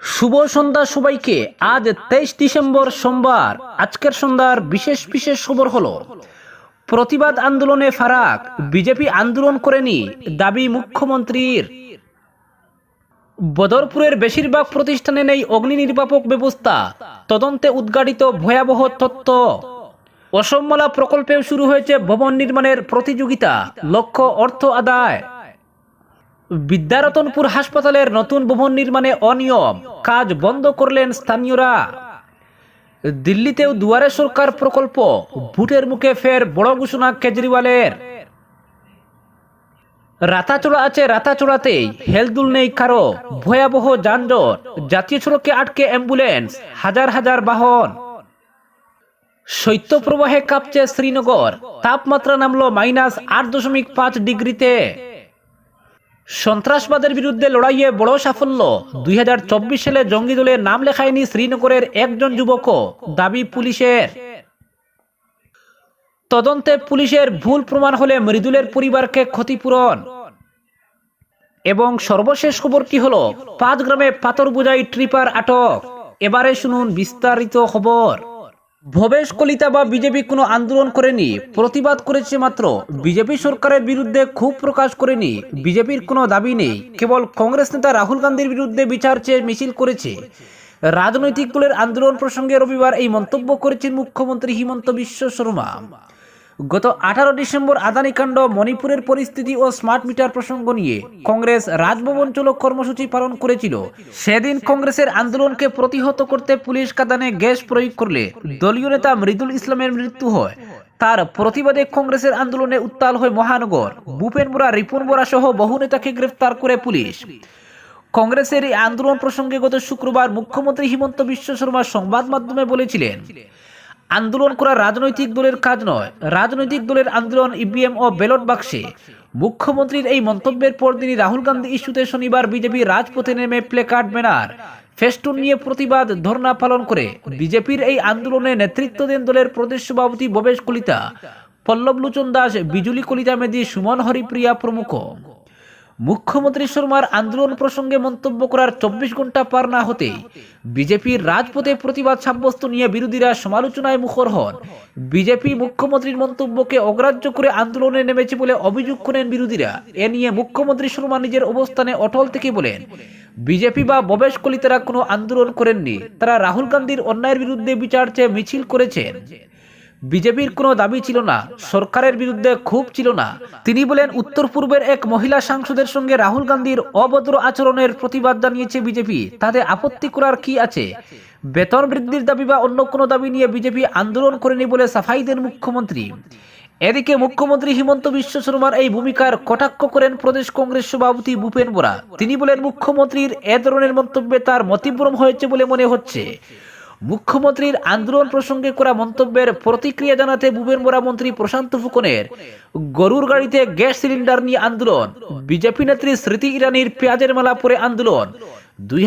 শুভ সন্ধ্যা সবাইকে। আজ তেইশ ডিসেম্বর সোমবার। আজকের সন্ধ্যার বিশেষ বিশেষ খবর হলো, প্রতিবাদ আন্দোলনে ফারাক, বিজেপি আন্দোলন করেনি, দাবি মুখ্যমন্ত্রীর। বদরপুরের বেশিরভাগ প্রতিষ্ঠানে নেই অগ্নি নির্বাপক ব্যবস্থা, তদন্তে উদ্ঘাটিত ভয়াবহ তথ্য অসমমালা প্রকল্পেও শুরু হয়েছে ভবন নির্মাণের প্রতিযোগিতা, লক্ষ্য অর্থ আদায়। বিদ্যারতনপুর হাসপাতালের নতুন ভবন নির্মাণে অনিয়ম। কাজ বন্ধ করলেন স্থানীয়রা। দিল্লিতেও দুয়ারে সরকার প্রকল্প, ভোটের মুখে ফের বড় ঘোষণা কেজরিওয়ালের। রাতাচড়া আছে রাতাচড়াতেই হেলদুল নেই কারও। ভয়াবহ যানজট, জাতীয় সড়কে আটকে অ্যাম্বুলেন্স, হাজার হাজার বাহন। শৈত্যপ্রবাহে কাঁপছে শ্রীনগর, তাপমাত্রা নামলো মাইনাস আট দশমিক পাঁচ ডিগ্রিতে। সন্ত্রাসবাদের বিরুদ্ধে লড়াইয়ে বড় সাফল্য। দুই হাজার চব্বিশ সালে জঙ্গি দলে নাম লেখায়নি শ্রীনগরের একজন যুবকও, দাবি পুলিশের। তদন্তে পুলিশের ভুল প্রমাণ হলে মৃদুলের পরিবারকে ক্ষতিপূরণ। এবং সর্বশেষ খবর কি হলো? পাঁচ গ্রামে পাথর বোঝাই ট্রিপার আটক। এবারে শুনুন বিস্তারিত খবর। ভবেশ কলিতা বা বিজেপি কোনো আন্দোলন করেনি, প্রতিবাদ করেছে মাত্র। বিজেপি সরকারের বিরুদ্ধে ক্ষোভ প্রকাশ করেনি, বিজেপির কোনো দাবি নেই। কেবল কংগ্রেস নেতা রাহুল গান্ধীর বিরুদ্ধে বিচার চেয়ে মিছিল করেছে। রাজনৈতিক দলের আন্দোলন প্রসঙ্গে রবিবার এই মন্তব্য করেছেন মুখ্যমন্ত্রী হিমন্ত বিশ্ব শর্মা। গত আঠারো ডিসেম্বর আদানিকাণ্ড মণিপুরের পরিস্থিতি ও স্মার্ট মিটার প্রসঙ্গ নিয়ে কংগ্রেস রাজভবন চলক কর্মসূচি পালন করেছিল। সেদিন কংগ্রেসের আন্দোলনকে প্রতিহত করতে পুলিশ কাদানে গ্যাস প্রয়োগ করলে দলীয় নেতা মৃদুল ইসলামের মৃত্যু হয়। তার প্রতিবাদে কংগ্রেসের আন্দোলনে উত্তাল হয় মহানগর। ভূপেন বোরা রিপুন বোরা সহ বহু নেতাকে গ্রেফতার করে পুলিশ। কংগ্রেসের এই আন্দোলন প্রসঙ্গে গত শুক্রবার মুখ্যমন্ত্রী হিমন্ত বিশ্ব শর্মা সংবাদ মাধ্যমে বলেছিলেন আন্দোলন করা রাজনৈতিক দলের কাজ নয়। রাজনৈতিক দলের আন্দোলন ইভিএম ও ব্যালট বাক্সে। মুখ্যমন্ত্রীর এই মন্তব্যের পর তিনি রাহুল গান্ধী ইস্যুতে শনিবার বিজেপি রাজপথে নেমে প্লেকার্ড ব্যানার, ফেস্টুন নিয়ে প্রতিবাদ, ধর্ণা পালন করে। বিজেপির এই আন্দোলনে নেতৃত্ব দেন দলের প্রদেশ সভাপতি ভবেশ কলিতা পল্লব লোচন দাস, বিজুলি কলিতা মেদি, সুমন হরিপ্রিয়া প্রমুখ। মুখ্যমন্ত্রী শর্মার আন্দোলন প্রসঙ্গে মন্তব্য করার চব্বিশ ঘণ্টা পার না হতেই বিজেপির রাজপথে প্রতিবাদ সাব্যস্ত নিয়ে বিরোধীরা সমালোচনায় মুখর হন। বিজেপি মুখ্যমন্ত্রীর মন্তব্যকে অগ্রাহ্য করে আন্দোলনে নেমেছে বলে অভিযোগ করেন বিরোধীরা। এ নিয়ে মুখ্যমন্ত্রী শর্মা নিজের অবস্থানে অটল থেকে বলেন, বিজেপি বা ববেশ কলিতারা কোনো আন্দোলন করেননি। তারা রাহুল গান্ধীর অন্যায়ের বিরুদ্ধে বিচার চেয়ে মিছিল করেছেন। বিজেপির কোনো দাবি ছিল না, সরকারের বিরুদ্ধে ক্ষোভ ছিল না। তিনি বলেন উত্তর পূর্বের এক মহিলা সাংসদের সঙ্গে রাহুল গান্ধীর অভদ্র আচরণের প্রতিবাদ জানিয়েছে বিজেপি। তাতে আপত্তি করার কি আছে? বেতন বৃদ্ধির দাবি বা অন্য কোনো দাবি নিয়ে বিজেপি আন্দোলন করেনি বলে সাফাই দেন মুখ্যমন্ত্রী। এদিকে মুখ্যমন্ত্রী হিমন্ত বিশ্ব শর্মার এই ভূমিকার কটাক্ষ করেন প্রদেশ কংগ্রেস সভাপতি ভূপেন বোরা। তিনি বলেন, মুখ্যমন্ত্রীর এ ধরনের মন্তব্যে তার মতিভ্রম হয়েছে বলে মনে হচ্ছে। মুখ্যমন্ত্রীর আন্দোলন প্রসঙ্গে করা মন্তব্যের প্রতিক্রিয়া জানাতে ভূপেন বোরা মন্ত্রী প্রশান্ত ফুকনের গরুর গাড়িতে গ্যাস সিলিন্ডার নিয়ে আন্দোলন। বিজেপি নেত্রী স্মৃতি ইরানির পেঁয়াজের মালা পরে আন্দোলন। দুই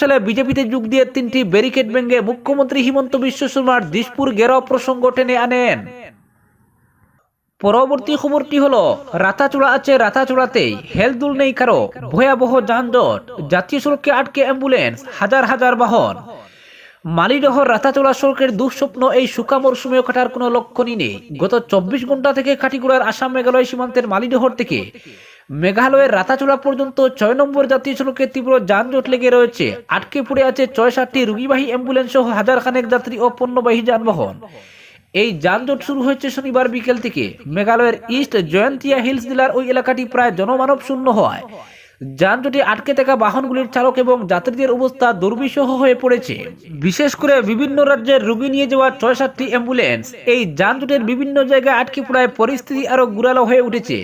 সালে বিজেপিতে যোগ দিয়ে তিনটি ব্যারিকেড ভেঙে মুখ্যমন্ত্রী হিমন্ত বিশ্ব শর্মার দিশপুর গেরাও প্রসঙ্গ টেনে আনেন। পরবর্তী খবরটি হলো, রাতাচূড়া আছে রাতাচূড়াতেই, হেলদুল নেই কারও, ভয়াবহ যানজট জাতীয় সড়কে আটকে অ্যাম্বুলেন্স, হাজার হাজার বাহন। মালিডহর রাতাচলা সড়কের দুঃস্বপ্ন এই শুকা মরশুমেও কাটার কোনো লক্ষণই নেই। গত চব্বিশ ঘণ্টা থেকে কাটিগুড়ার আসাম মেঘালয় সীমান্তের মালিডহর থেকে মেঘালয়ের রাতাচলা পর্যন্ত ছয় নম্বর জাতীয় সড়কে তীব্র যানজট লেগে রয়েছে। আটকে পড়ে আছে ছয় সাতটি রুগীবাহী অ্যাম্বুলেন্স সহ হাজার খানেক যাত্রী ও পণ্যবাহী যানবাহন। এই যানজট শুরু হয়েছে শনিবার বিকেল থেকে। মেঘালয়ের ইস্ট জয়ন্তিয়া হিলস জেলার ওই এলাকাটি প্রায় জনমানব শূন্য হওয়ায়। যানজটে আটকে থাকা বাহনগুলির চালক এবং যাত্রীদের অবস্থা দুর্বিষহ হয়ে পড়েছে। বিশেষ করে বিভিন্ন রাজ্যের রোগী নিয়ে যাওয়া ছয় সাতটি অ্যাম্বুলেন্স এই যানজটের বিভিন্ন জায়গায় আটকে পড়ায় পরিস্থিতি আরও গুরালো হয়ে উঠেছে।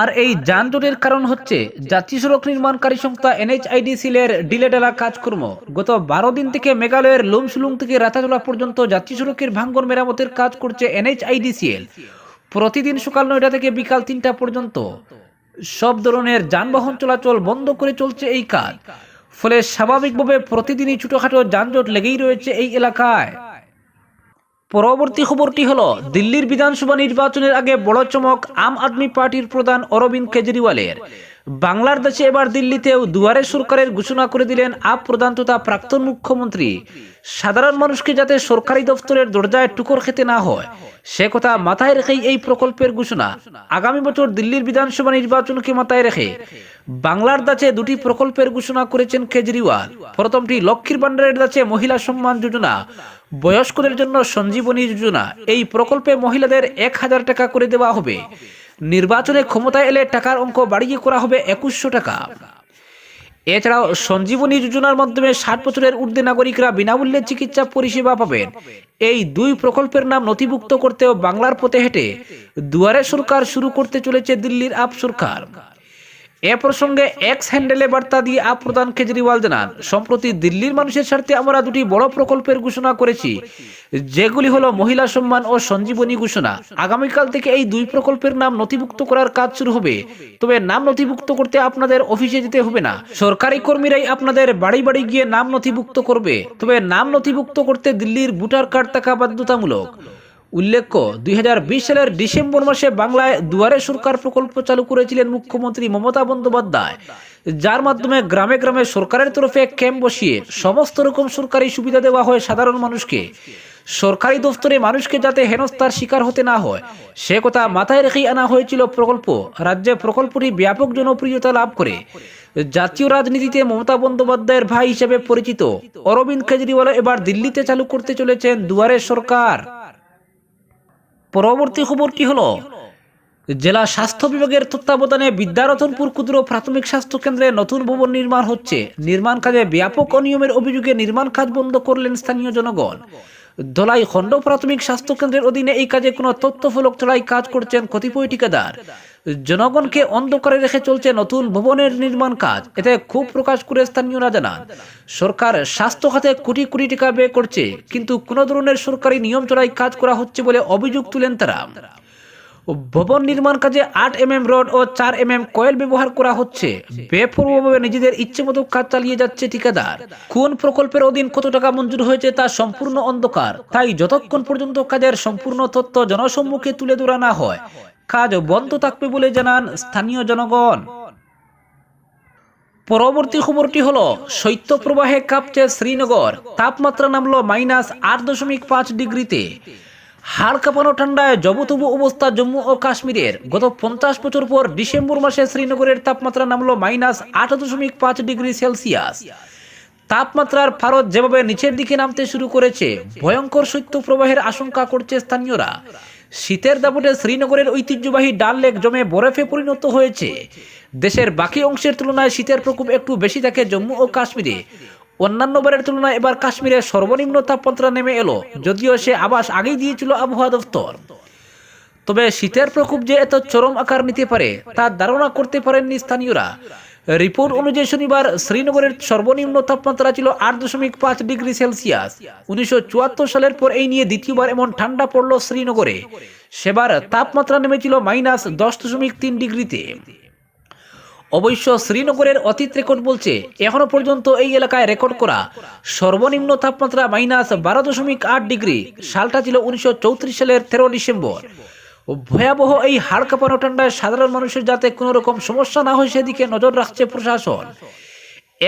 আর এই যানজটের কারণ হচ্ছে জাতীয় সড়ক নির্মাণকারী সংস্থা এনএইচআইডিসিএল এর ডিলেডালা কাজকর্ম। গত বারো দিন থেকে মেঘালয়ের লুমসুলুং থেকে রাতাচলা পর্যন্ত জাতীয় সড়কের ভাঙ্গন মেরামতের কাজ করছে এনএইচআইডিসিএল প্রতিদিন সকাল নয়টা থেকে বিকাল তিনটা পর্যন্ত। সব ধরনের যানবাহন চলাচল বন্ধ করে চলছে এই কাজ। ফলে স্বাভাবিকভাবে প্রতিদিনই ছোটোখাটো যানজট লেগেই রয়েছে এই এলাকায়। পরবর্তী খবরটি হলো, দিল্লির বিধানসভা নির্বাচনের আগে বড় চমক আম আদমি পার্টির প্রধান অরবিন্দ কেজরিওয়ালের। বাংলার দেশে এবার দিল্লিতেও দুয়ারে সরকারের ঘোষণা করে দিলেন আপ প্রধান তথা প্রাক্তন মুখ্যমন্ত্রী। সাধারণ মানুষকে যাতে সরকারি দপ্তরের দরজায় টুকর খেতে না হয়, সে কথা মাথায় রেখেই এই প্রকল্পের ঘোষণা। আগামী বছর দিল্লির বিধানসভা নির্বাচনকে মাথায় রেখে বাংলার দাচে দুটি প্রকল্পের ঘোষণা করেছেন কেজরিওয়াল। প্রথমটি লক্ষ্মীর ভান্ডারের দাচে মহিলা সম্মান যোজনা, বয়স্কদের জন্য সঞ্জীবনী যোজনা। এই প্রকল্পে মহিলাদের এক হাজার টাকা করে দেওয়া হবে। নির্বাচনে ক্ষমতায় এলে টাকার অঙ্ক বাড়িয়ে করা হবে একুশশো টাকা। এছাড়াও সঞ্জীবনী যোজনার মাধ্যমে ষাট বছরের ঊর্ধ্বে নাগরিকরা বিনামূল্যে চিকিৎসা পরিষেবা পাবেন। এই দুই প্রকল্পের নাম নথিভুক্ত করতেও বাংলার পথে হেঁটে দুয়ারে সরকার শুরু করতে চলেছে দিল্লির আপ সরকার। এ প্রসঙ্গে এক্স হ্যান্ডেলে বার্তা দিয়ে আপ প্রধান কেজরিওয়াল জানান, সম্প্রতি দিল্লির মানুষের স্বার্থে আমরা দুটি বড় প্রকল্পের ঘোষণা করেছি। যেগুলি হলো মহিলা সম্মান ও সঞ্জীবনী ঘোষণা। আগামীকাল থেকে এই দুই প্রকল্পের নাম নথিভুক্ত করার কাজ শুরু হবে। তবে নাম নথিভুক্ত করতে আপনাদের অফিসে যেতে হবে না। সরকারি কর্মীরাই আপনাদের বাড়ি বাড়ি গিয়ে নাম নথিভুক্ত করবে। তবে নাম নথিভুক্ত করতে দিল্লির ভোটার কার্ড থাকা বাধ্যতামূলক। উল্লেখ্য, দুই হাজার বিশ সালের ডিসেম্বর মাসে বাংলায় দুয়ারে সরকার প্রকল্প চালু করেছিলেন মুখ্যমন্ত্রী মমতা বন্দ্যোপাধ্যায়, যার মাধ্যমে গ্রামে গ্রামে সরকারের তরফে ক্যাম্প বসিয়ে সমস্ত রকম সরকারি সুবিধা দেওয়া হয় সাধারণ মানুষকে। সরকারি দফতরে মানুষকে যাতে হেনস্থার শিকার হতে না হয়, সে কথা মাথায় রেখেই আনা হয়েছিল প্রকল্প। রাজ্যে প্রকল্পটি ব্যাপক জনপ্রিয়তা লাভ করে। জাতীয় রাজনীতিতে মমতা বন্দ্যোপাধ্যায়ের ভাই হিসেবে পরিচিত। অরবিন্দ কেজরিওয়াল এবার দিল্লিতে চালু করতে চলেছেন দুয়ারে সরকার। পরবর্তী খবরটি হলো? জেলা স্বাস্থ্য বিভাগের তত্ত্বাবধানে বিদ্যারতনপুর ক্ষুদ্র প্রাথমিক স্বাস্থ্য কেন্দ্রে নতুন ভবন নির্মাণ হচ্ছে। নির্মাণ কাজে ব্যাপক অনিয়মের অভিযোগে নির্মাণ কাজ বন্ধ করলেন স্থানীয় জনগণ। দলাই খণ্ড প্রাথমিক স্বাস্থ্য কেন্দ্রের অধীনে এই কাজে কোনো তথ্যফলক ছাড়াই কাজ করছেন কতিপয় ঠিকাদার। জনগণকে অন্ধকারে রেখে চলছে নতুন ভবনের নির্মাণ কাজ। এতে খুব প্রকাশ করে স্থানীয়রা জানান, সরকার স্বাস্থ্য খাতে কোটি কোটি টাকা ব্যয় করছে, কিন্তু কোনো ধরনের সরকারি নিয়ম চড়াই কাজ করা হচ্ছে বলে অভিযোগ তুলেন তারা। ভবন নির্মাণ কাজে আট এম এম রড ও চার এম এম কয়েল ব্যবহার করা হচ্ছে। বেপরোয়াভাবে নিজেদের ইচ্ছে মতো কাজ চালিয়ে যাচ্ছে ঠিকাদার। কোন প্রকল্পের অধীন কত টাকা মঞ্জুর হয়েছে তা সম্পূর্ণ অন্ধকার। তাই যতক্ষণ পর্যন্ত কাজের সম্পূর্ণ তথ্য জনসম্মুখে তুলে ধরা না হয় কাজ বন্ধ থাকবে বলে জানান স্থানীয় জনগণ। পরবর্তী খবরটি হলো, শৈত্যপ্রবাহে কাঁপছে শ্রীনগর। তাপমাত্রা নামলো মাইনাস আট দশমিক পাঁচ ডিগ্রিতে। হাড় কাঁপানো ঠান্ডায় জবতবু অবস্থা জম্মু ও কাশ্মীরের। গত পঞ্চাশ বছর পর ডিসেম্বর মাসে শ্রীনগরের তাপমাত্রা নামলো মাইনাস আট দশমিক পাঁচ ডিগ্রি সেলসিয়াস। তাপমাত্রার ফারত যেভাবে নিচের দিকে নামতে শুরু করেছে, ভয়ঙ্কর শৈত্যপ্রবাহের আশঙ্কা করছে স্থানীয়রা। শীতের দাপটে শ্রীনগরের ঐতিহ্যবাহী ডাল লেক জমে বরফে পরিণত হয়েছে। দেশের বাকি অংশের তুলনায় শীতের প্রকোপ একটু বেশি থাকে জম্মু ও কাশ্মীরে। অন্যান্য বারের তুলনায় এবার কাশ্মীরে সর্বনিম্ন তাপমাত্রা নেমে এলো, যদিও সে আবাস আগেই দিয়েছিল আবহাওয়া দফতর। তবে শীতের প্রকোপ যে এত চরম আকার নিতে পারে, তা ধারণা করতে পারেননি স্থানীয়রা। রিপোর্ট অনুযায়ী শনিবার শ্রীনগরের সর্বনিম্ন তাপমাত্রা ছিল আট দশমিক পাঁচ ডিগ্রি সেলসিয়াস। উনিশশো চুয়াত্তর সালের পর এই নিয়ে দ্বিতীয়বার এমন ঠান্ডা পড়ল শ্রীনগরে। সেবার তাপমাত্রা নেমেছিল মাইনাস দশ দশমিক তিন ডিগ্রিতে। অবশ্য শ্রীনগরের অতীত রেকর্ড বলছে, এখনও পর্যন্ত এই এলাকায় রেকর্ড করা সর্বনিম্ন তাপমাত্রা মাইনাস বারো দশমিক আট ডিগ্রি। সালটা ছিল উনিশশো চৌত্রিশ সালের তেরো ডিসেম্বর। ভয়াবহ এই হাড় কাঁপানো ঠান্ডায় সাধারণ মানুষের যাতে কোনো রকম সমস্যা না হয় সেদিকে নজর রাখছে প্রশাসন।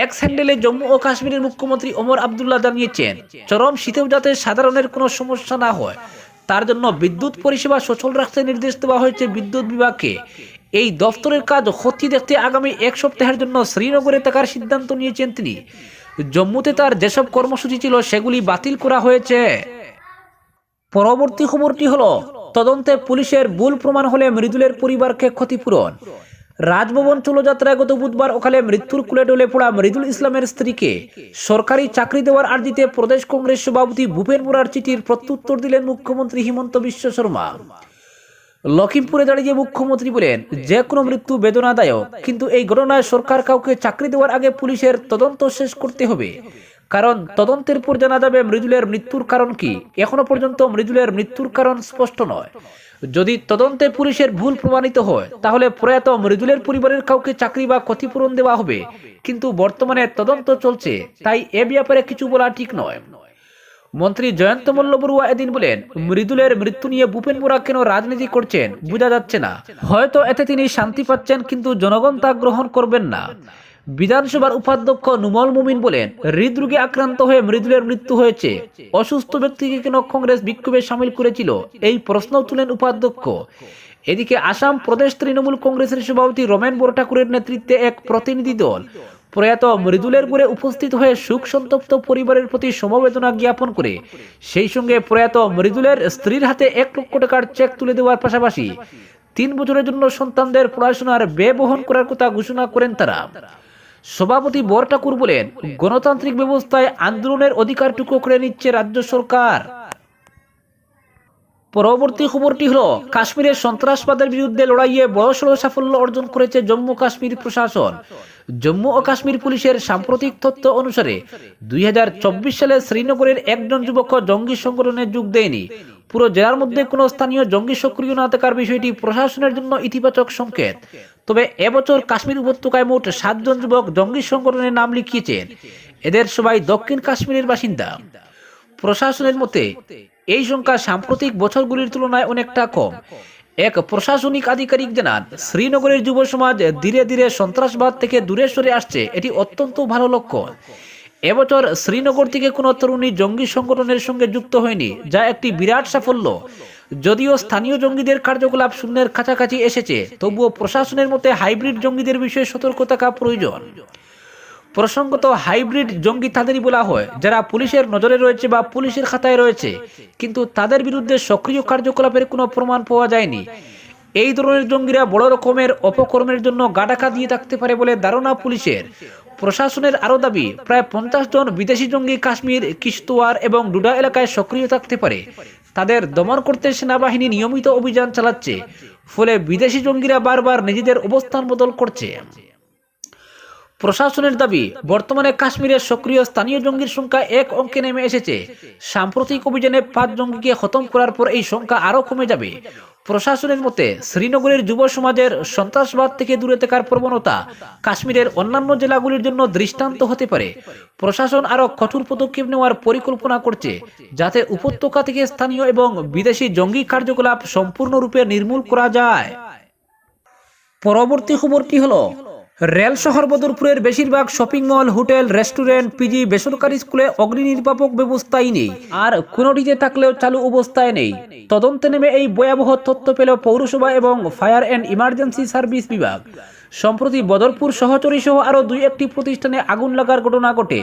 এক স্যান্ডেলে জম্মু ও কাশ্মীরের মুখ্যমন্ত্রী ওমর আবদুল্লাহ জানিয়েছেন, চরম শীতেও যাতে সাধারণের কোনো সমস্যা না হয়, তার জন্য বিদ্যুৎ পরিষেবা সচল রাখতে নির্দেশ দেওয়া হয়েছে বিদ্যুৎ বিভাগকে। এই দফতরের কাজ ক্ষতি দেখতে আগামী এক সপ্তাহের জন্য শ্রীনগরে থাকার সিদ্ধান্ত নিয়েছেন তিনি। জম্মুতে তার যেসব কর্মসূচি ছিল সেগুলি বাতিল করা হয়েছে। পরবর্তী খবরটি হলো তদন্তে পুলিশের ভুল প্রমাণ হলে মৃদুলের পরিবারকে ক্ষতিপূরণ। রাজভবন চলযাত্রায় গত বুধবার ওখানে মৃত্যুর কুলে ডলে পড়া মৃদুল ইসলামের স্ত্রীকে সরকারি চাকরি দেওয়ার আর্জিতে প্রদেশ কংগ্রেস সভাপতি ভূপেন মোরার চিঠির প্রত্যুত্তর দিলেন মুখ্যমন্ত্রী হিমন্ত বিশ্ব শর্মা। লখিমপুরে দাঁড়িয়ে মুখ্যমন্ত্রী বলেন, যে কোনো মৃত্যু বেদনাদায়ক, কিন্তু এই ঘটনায় সরকার কাউকে চাকরি দেওয়ার আগে পুলিশের তদন্ত শেষ করতে হবে। কারণ তদন্তের পর জানা যাবে মৃদুলের মৃত্যুর কারণ কি। এখনও পর্যন্ত মৃদুলের মৃত্যুর কারণ স্পষ্ট নয়। যদি তদন্তে পুলিশের ভুল প্রমাণিত হয়, তাহলে প্রয়াত মৃদুলের পরিবারের কাউকে চাকরি বা ক্ষতিপূরণ দেওয়া হবে। কিন্তু বর্তমানে তদন্ত চলছে, তাই এ ব্যাপারে কিছু বলা ঠিক নয়। মন্ত্রী জয়ন্ত মল্ল বড়ুয়া এদিন বলেন, মৃদুলের মৃত্যু নিয়ে ভূপেন বোরা কেন রাজনীতি করছেন, বোঝা যাচ্ছে না। হয়তো এতে তিনি শান্তি পাচ্ছেন, কিন্তু জনগণ তা গ্রহণ করবেন না। বিধানসভার উপাধ্যক্ষ নুমল মুমিন বলেন, হৃদরোগে আক্রান্ত হয়ে মৃদুলের মৃত্যু হয়েছে। অসুস্থ ব্যক্তিকে কেন কংগ্রেস বিক্ষোভে সামিল করেছিল? এই প্রশ্ন তুলেন উপাধ্যক্ষ। এদিকে আসাম প্রদেশ তৃণমূল কংগ্রেসের সভাপতি রমেন বড়ঠাকুরের নেতৃত্বে এক প্রতিনিধি দল প্রয়াত মৃদুলের গুড়ে উপস্থিত হয়ে শোক সন্তপ্ত পরিবারের প্রতি সমবেদনা জ্ঞাপন করে, সেই সঙ্গে প্রয়াত মৃদুলের স্ত্রীর হাতে এক লক্ষ টাকার চেক তুলে দেওয়ার পাশাপাশি তিন বছরের জন্য সন্তানদের পড়াশোনার ব্যয় বহন করার কথা ঘোষণা করেন তারা। সভাপতি বর ঠাকুর বলেন, গণতান্ত্রিক ব্যবস্থায় আন্দোলনের অধিকার অধিকারটুকু করে নিচ্ছে রাজ্য সরকার। পরবর্তী খবরটি হলো, কাশ্মীরের সন্ত্রাসবাদের বিরুদ্ধে লড়াইয়ে বড়সড় সাফল্য অর্জন করেছে জম্মু কাশ্মীর প্রশাসন। জম্মু ও কাশ্মীর পুলিশের সাম্প্রতিক তথ্য অনুসারে, দুই হাজার চব্বিশ সালে শ্রীনগরের একজন যুবক জঙ্গি সংগঠনে যোগ দেয়নি। পুরো জেলার মধ্যে কোনো স্থানীয় জঙ্গি সক্রিয় না থাকার বিষয়টি প্রশাসনের জন্য ইতিবাচক সংকেত। তবে এবছর কাশ্মীর উপত্যকায় মোট সাতজন যুবক জঙ্গি সংগঠনের নাম লিখিয়েছেন। এদের সবাই দক্ষিণ কাশ্মীরের বাসিন্দা। প্রশাসনের মতে, এই সংখ্যা সাম্প্রতিক বছরগুলির তুলনায় অনেকটা কম। এক প্রশাসনিক আধিকারিক জানান, শ্রীনগরের যুব সমাজ ধীরে ধীরে সন্ত্রাসবাদ থেকে দূরে সরে আসছে। এটি অত্যন্ত ভালো লক্ষণ। এবছর শ্রীনগর থেকে কোনো তরুণী জঙ্গি সংগঠনের সঙ্গে যুক্ত হয়নি, যা একটি বিরাট সাফল্য। যদিও স্থানীয় জঙ্গিদের কার্যকলাপ শূন্যের কাছাকাছি এসেছে, তবুও প্রশাসনের মতে হাইব্রিড জঙ্গিদের বিষয়ে সতর্ক থাকা প্রয়োজন? প্রসঙ্গত হাইব্রিড জঙ্গি তাদেরই বলা হয়, যারা পুলিশের নজরে রয়েছে বা পুলিশের খাতায় রয়েছে, কিন্তু তাদের বিরুদ্ধে সক্রিয় কার্যকলাপের কোনো প্রমাণ পাওয়া যায়নি। এই ধরনের জঙ্গিরা বড় রকমের অপকর্মের জন্য গাডাকা দিয়ে থাকতে পারে বলে ধারণা পুলিশের। প্রশাসনের আরও দাবি, প্রায় পঞ্চাশ জন বিদেশি জঙ্গি কাশ্মীর কিস্তোয়ার এবং ডুডা এলাকায় সক্রিয় থাকতে পারে। তাদের দমন করতে সেনাবাহিনী নিয়মিত অভিযান চালাচ্ছে, ফলে বিদেশি জঙ্গিরা বারবার নিজেদের অবস্থান বদল করছে। প্রশাসনের দাবি, বর্তমানে কাশ্মীরের সক্রিয় স্থানীয় জঙ্গির সংখ্যা এক অঙ্কে নেমে এসেছে। সাম্প্রতিক অভিযানে পাঁচ জঙ্গিকে খতম করার পর এই সংখ্যা আরও কমে যাবে। প্রশাসনের মতে, শ্রীনগরের যুব সমাজের সন্ত্রাসবাদ থেকে দূরে থাকার প্রবণতা কাশ্মীরের অন্যান্য জেলাগুলির জন্য দৃষ্টান্ত হতে পারে। প্রশাসন আরও কঠোর পদক্ষেপ নেওয়ার পরিকল্পনা করছে, যাতে উপত্যকা থেকে স্থানীয় এবং বিদেশি জঙ্গি কার্যকলাপ সম্পূর্ণরূপে নির্মূল করা যায়। পরবর্তী খবরটি হলো? রেল শহর বদরপুরের বেশিরভাগ shopping mall, hotel, restaurant, PG, বেসরকারি স্কুলে অগ্নি নির্বাপক ব্যবস্থাই নেই। আর কোনোটিতে থাকলেও চালু অবস্থায় নেই। তদন্তে নেমে এই ভয়াবহ তথ্য পেল পৌরসভা এবং ফায়ার অ্যান্ড ইমার্জেন্সি সার্ভিস বিভাগ। সম্প্রতি বদরপুর সহচরী সহ আরও দুই একটি প্রতিষ্ঠানে আগুন লাগার ঘটনা ঘটে।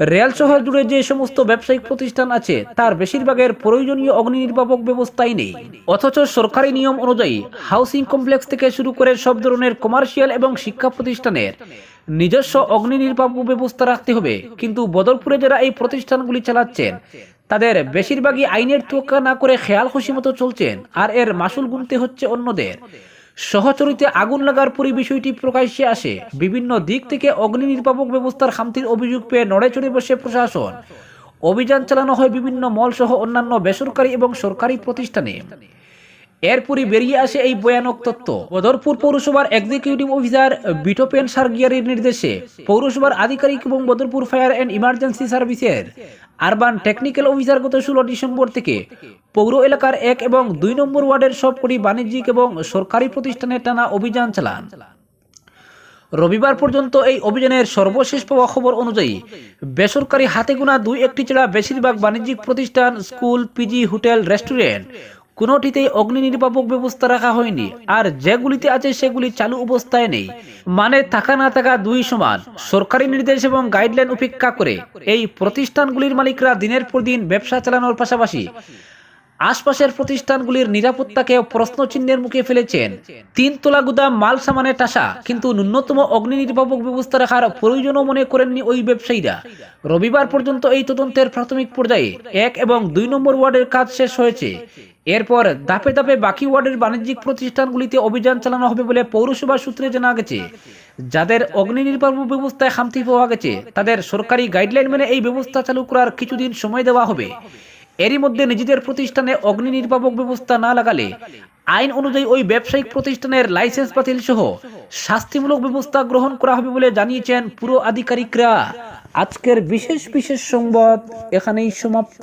রেল শহর জুড়ে যে সমস্ত ব্যবসায়িক প্রতিষ্ঠান আছে, তার বেশিরভাগের প্রয়োজনীয় অগ্নি নির্বাপক ব্যবস্থাই নেই। অথচ সরকারি নিয়ম অনুযায়ী হাউসিং কমপ্লেক্স থেকে শুরু করে সব ধরনের কমার্শিয়াল এবং শিক্ষা প্রতিষ্ঠানের নিজস্ব অগ্নি নির্বাপক ব্যবস্থা রাখতে হবে। কিন্তু বদরপুরে যারা এই প্রতিষ্ঠানগুলি চালাচ্ছেন, তাদের বেশিরভাগই আইনের তোয়াক্কা না করে খেয়াল খুশি মতো চলছেন, আর এর মাসুল গুনতে হচ্ছে অন্যদের। সহচরিতে আগুন লাগার পরই বিষয়টি প্রকাশ্যে আসে। বিভিন্ন দিক থেকে অগ্নি নির্বাপক ব্যবস্থার খামতির অভিযোগ পেয়ে নড়ে চড়ে বসে প্রশাসন। অভিযান চালানো হয় বিভিন্ন মল সহ অন্যান্য বেসরকারি এবং সরকারি প্রতিষ্ঠানে। এরপরই বেরিয়ে আসে এই ভয়ানক তত্ত্ব। বদরপুর পৌরসভার এক্সিকিউটিভ অফিসার বিটোপেন সার্গিয়ারির নির্দেশে পৌরসভার আধিকারিক এবং বদরপুর ফায়ার অ্যান্ড ইমার্জেন্সি সার্ভিসের আরবান টেকনিক্যাল অফিসার গত ষোলো ডিসেম্বর থেকে পৌর এলাকার এক এবং দুই নম্বর ওয়ার্ডের সবকটি বাণিজ্যিক এবং সরকারি প্রতিষ্ঠানের টানা অভিযান চালান। রবিবার পর্যন্ত এই অভিযানের সর্বশেষ পাওয়া খবর অনুযায়ী বেসরকারি হাতে গোনা দুই একটি ছাড়া বেশিরভাগ বাণিজ্যিক প্রতিষ্ঠান, স্কুল, পিজি, হোটেল, রেস্টুরেন্ট কোনোটিতেই অগ্নি নির্বাপক ব্যবস্থা রাখা হয়নি। আর যেগুলিতে আছে সেগুলি চালু অবস্থায় নেই। মানে থাকা না থাকা দুই সমান। সরকারি নির্দেশ এবং গাইডলাইন উপেক্ষা করে এই প্রতিষ্ঠানগুলির মালিকরা দিনের পর দিন ব্যবসা চালানোর পাশাপাশি আশপাশের প্রতিষ্ঠানগুলির নিরাপত্তাকে প্রশ্নচিহ্নের মুখে ফেলেছেন। তিন তোলা গুদাম, মাল সামানে টাসা, কিন্তু ন্যূনতম অগ্নি নির্বাপক ব্যবস্থা রাখার প্রয়োজনও মনে করেননি ওই ব্যবসায়ীরা। রবিবার পর্যন্ত এই তদন্তের প্রাথমিক পর্যায়ে এক এবং দুই নম্বর ওয়ার্ডের কাজ শেষ হয়েছে। এরপর ধাপে ধাপে বাকি ওয়ার্ডের বাণিজ্যিক প্রতিষ্ঠানগুলিতে অভিযান চালানো হবে বলে পৌরসভা সূত্রে জানা গেছে। যাদের অগ্নি নির্বাপক ব্যবস্থায় খামতি পাওয়া গেছে, তাদের সরকারি গাইডলাইন মেনে এই ব্যবস্থা চালু করার কিছুদিন সময় দেওয়া হবে। এরই মধ্যে নিজেদের প্রতিষ্ঠানে অগ্নি নির্বাপক ব্যবস্থা না লাগালে আইন অনুযায়ী ওই ব্যবসায়িক প্রতিষ্ঠানের লাইসেন্স বাতিল সহ শাস্তিমূলক ব্যবস্থা গ্রহণ করা হবে বলে জানিয়েছেন পুরো আধিকারিকরা। আজকের বিশেষ বিশেষ সংবাদ এখানেই সমাপ্ত।